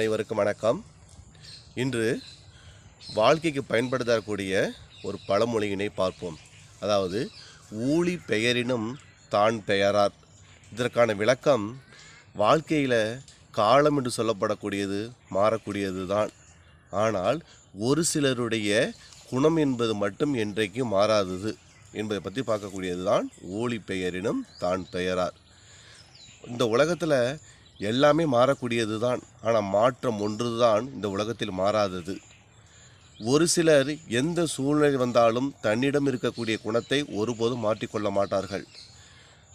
அனைவருக்கும் வணக்கம். இன்று வாழ்க்கைக்கு பயன்படுத்தக்கூடிய ஒரு பழமொழியினை பார்ப்போம். அதாவது ஊழி பெயரினும் தான் பெயரார். இதற்கான விளக்கம் வாழ்க்கையில் காலம் என்று சொல்லப்படக்கூடியது மாறக்கூடியது தான். ஆனால் ஒரு சிலருடைய குணம் என்பது மட்டும் என்றைக்கும் மாறாதது என்பதை பற்றி பார்க்கக்கூடியது தான் ஊழி பெயரினும் தான் பெயரார். இந்த உலகத்தில் எல்லாமே மாறக்கூடியது தான் ஆனால் மாற்றம் ஒன்று தான் இந்த உலகத்தில் மாறாதது. ஒரு சிலர் எந்த சூழ்நிலை வந்தாலும் தன்னிடம் இருக்கக்கூடிய குணத்தை ஒருபோதும் மாற்றிக்கொள்ள மாட்டார்கள்.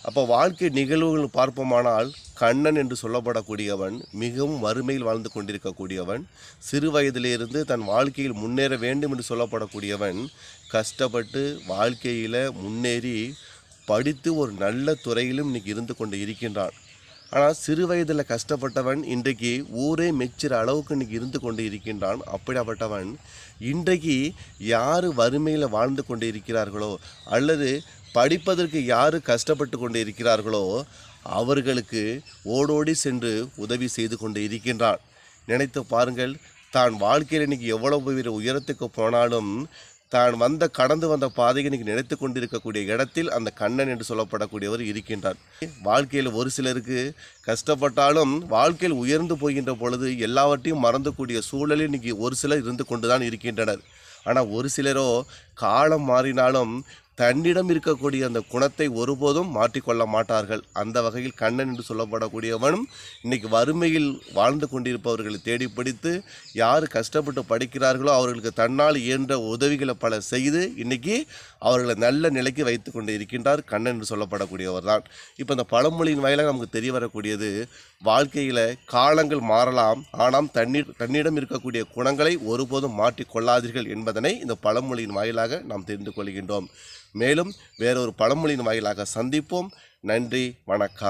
அப்போ வாழ்க்கை நிகழ்வுகள் பார்ப்போமானால் கண்ணன் என்று சொல்லப்படக்கூடியவன் மிகவும் வறுமையில் வாழ்ந்து கொண்டிருக்கக்கூடியவன் சிறு வயதிலிருந்து தன் வாழ்க்கையில் முன்னேற வேண்டும் என்று சொல்லப்படக்கூடியவன் கஷ்டப்பட்டு வாழ்க்கையில் முன்னேறி படித்து ஒரு நல்ல துறையிலும் இன்னைக்கு இருந்து கொண்டு இருக்கின்றான். ஆனால் சிறு வயதில் கஷ்டப்பட்டவன் இன்றைக்கு ஊரே மெச்சிற அளவுக்கு இன்னைக்கு இருந்து கொண்டு இருக்கின்றான். அப்படிப்பட்டவன் இன்றைக்கு யார் வறுமையில் வாழ்ந்து கொண்டு இருக்கிறார்களோ அல்லது படிப்பதற்கு யார் கஷ்டப்பட்டு கொண்டு இருக்கிறார்களோ அவர்களுக்கு ஓடோடி சென்று உதவி செய்து கொண்டு இருக்கின்றான். நினைத்து பாருங்கள் தான் வாழ்க்கையில் இன்னைக்கு எவ்வளவு பெரிய உயரத்துக்கு போனாலும் தான் வந்த கடந்து வந்த பாதையை இன்னைக்கு நினைத்து கொண்டிருக்கக்கூடிய இடத்தில் அந்த கண்ணன் என்று சொல்லப்படக்கூடியவர் இருக்கின்றார். வாழ்க்கையில் ஒரு சிலருக்கு கஷ்டப்பட்டாலும் வாழ்க்கையில் உயர்ந்து போகின்ற பொழுது எல்லாவற்றையும் மறந்தக்கூடிய சூழலில் இன்னைக்கு ஒரு சிலர் இருந்து கொண்டு தான் இருக்கின்றனர். ஆனால் ஒரு சிலரோ காலம் மாறினாலும் தன்னிடம் இருக்கக்கூடிய அந்த குணத்தை ஒருபோதும் மாற்றிக்கொள்ள மாட்டார்கள். அந்த வகையில் கண்ணன் என்று சொல்லப்படக்கூடியவனும் இன்னைக்கு வறுமையில் வாழ்ந்து கொண்டிருப்பவர்களை தேடி பிடித்து யார் கஷ்டப்பட்டு படிக்கிறார்களோ அவர்களுக்கு தன்னால் இயன்ற உதவிகளை பல செய்து இன்னைக்கு அவர்களை நல்ல நிலைக்கு வைத்து கொண்டு இருக்கின்றார் கண்ணன் என்று சொல்லப்படக்கூடியவர் தான். இப்போ இந்த பழமொழியின் வாயிலாக நமக்கு தெரிய வரக்கூடியது வாழ்க்கையில் காலங்கள் மாறலாம் ஆனால் தண்ணீர் தன்னிடம் இருக்கக்கூடிய குணங்களை ஒருபோதும் மாற்றிக் கொள்ளாதீர்கள் என்பதனை இந்த பழமொழியின் வாயிலாக நாம் தெரிந்து கொள்கின்றோம். மேலும் வேறொரு பழமொழியின் வாயிலாக சந்திப்போம். நன்றி வணக்கம்.